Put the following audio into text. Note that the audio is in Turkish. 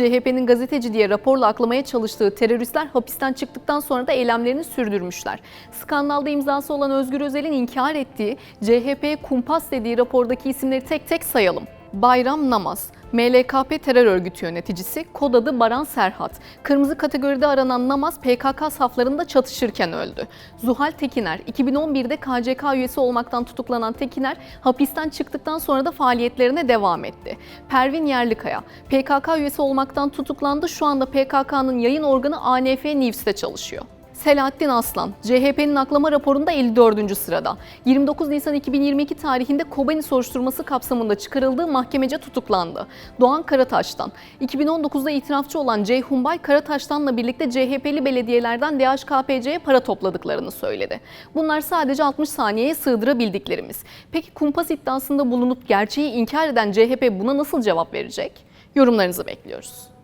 CHP'nin gazeteci diye raporla aklamaya çalıştığı teröristler hapisten çıktıktan sonra da eylemlerini sürdürmüşler. Skandalda imzası olan Özgür Özel'in inkar ettiği, CHP'ye kumpas dediği rapordaki isimleri tek tek sayalım. Bayram Namaz, MLKP terör örgütü yöneticisi, kod adı Baran Serhat. Kırmızı kategoride aranan Namaz PKK saflarında çatışırken öldü. Zuhal Tekiner, 2011'de KCK üyesi olmaktan tutuklanan Tekiner, hapisten çıktıktan sonra da faaliyetlerine devam etti. Pervin Yerlikaya, PKK üyesi olmaktan tutuklandı. Şu anda PKK'nın yayın organı ANF News'te çalışıyor. Selahattin Aslan, CHP'nin aklama raporunda 54. sırada. 29 Nisan 2022 tarihinde Kobani soruşturması kapsamında çıkarıldığı mahkemece tutuklandı. Doğan Karataş'tan, 2019'da itirafçı olan Ceyhun Bay Karataş'tanla birlikte CHP'li belediyelerden DHKPC'ye para topladıklarını söyledi. Bunlar sadece 60 saniyeye sığdırabildiklerimiz. Peki kumpas iddiasında bulunup gerçeği inkar eden CHP buna nasıl cevap verecek? Yorumlarınızı bekliyoruz.